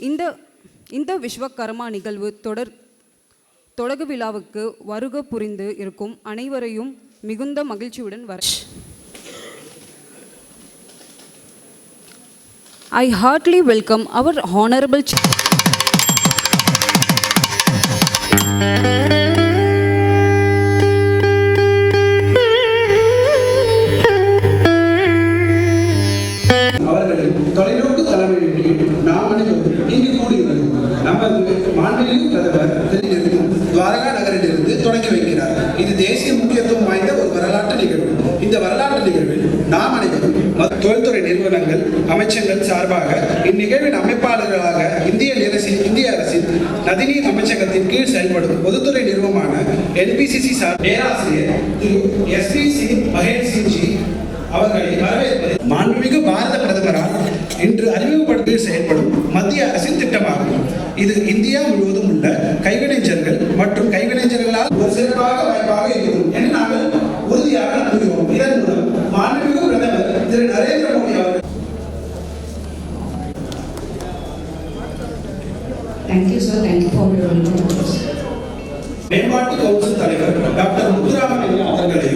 இந்த இந்த விஸ்வகர்மா நிகழ்வு தொடர் தொடகு விழாவுக்கு வருக புரிந்து இருக்கும் அனைவரையும் மிகுந்த மகிழ்ச்சியுடன் வர ஐ ஹார்ட்லி வெல்கம் அவர் ஹானரபிள் அவர்களின் தொலைநோக்கு தலைமை கீழ் நாம் அனைவரும் இங்கு நம்ம நமது மாண்புமிகு பிரதமர் துவாரகா நகரிலிருந்து தொடங்கி வைக்கிறார். இது தேசிய முக்கியத்துவம் வாய்ந்த ஒரு வரலாற்று நிகழ்வு. இந்த வரலாற்று நிகழ்வில் நாம் அனைவரும் தொழில்துறை நிறுவனங்கள் அமைச்சங்கள் சார்பாக இந்நிகழ்வின் அமைப்பாளர்களாக இந்திய அரசின் இந்திய அரசின் நதிநீர் அமைச்சகத்தின் கீழ் செயல்படும் பொதுத்துறை நிறுவனமான என்பிசிசி சார் பேராசிரியர் திரு S P C Mahesh Singh ji அவர்களை வரவேற்பது மாண்புமிகு பாரத பிரதமரால் இன்று அறிமுகப்படுத்தி செயல்படும் மத்திய அரசின் திட்டமாகும். இது இந்தியா முழுவதும் உள்ள கைவினைஞர்கள் மற்றும் கைவினைஞர்களால் ஒரு சிறப்பாக வாய்ப்பாக இருக்கும் என்று நாங்கள் உறுதியாக நம்புகிறோம் இதன் மூலம் மாண்புமிகு பிரதமர் திரு நரேந்திர மோடி அவர்கள். Thank you for your introduction. மேம்பாட்டு கவுன்சில் தலைவர் டாக்டர் முத்துராமன் அவர்களை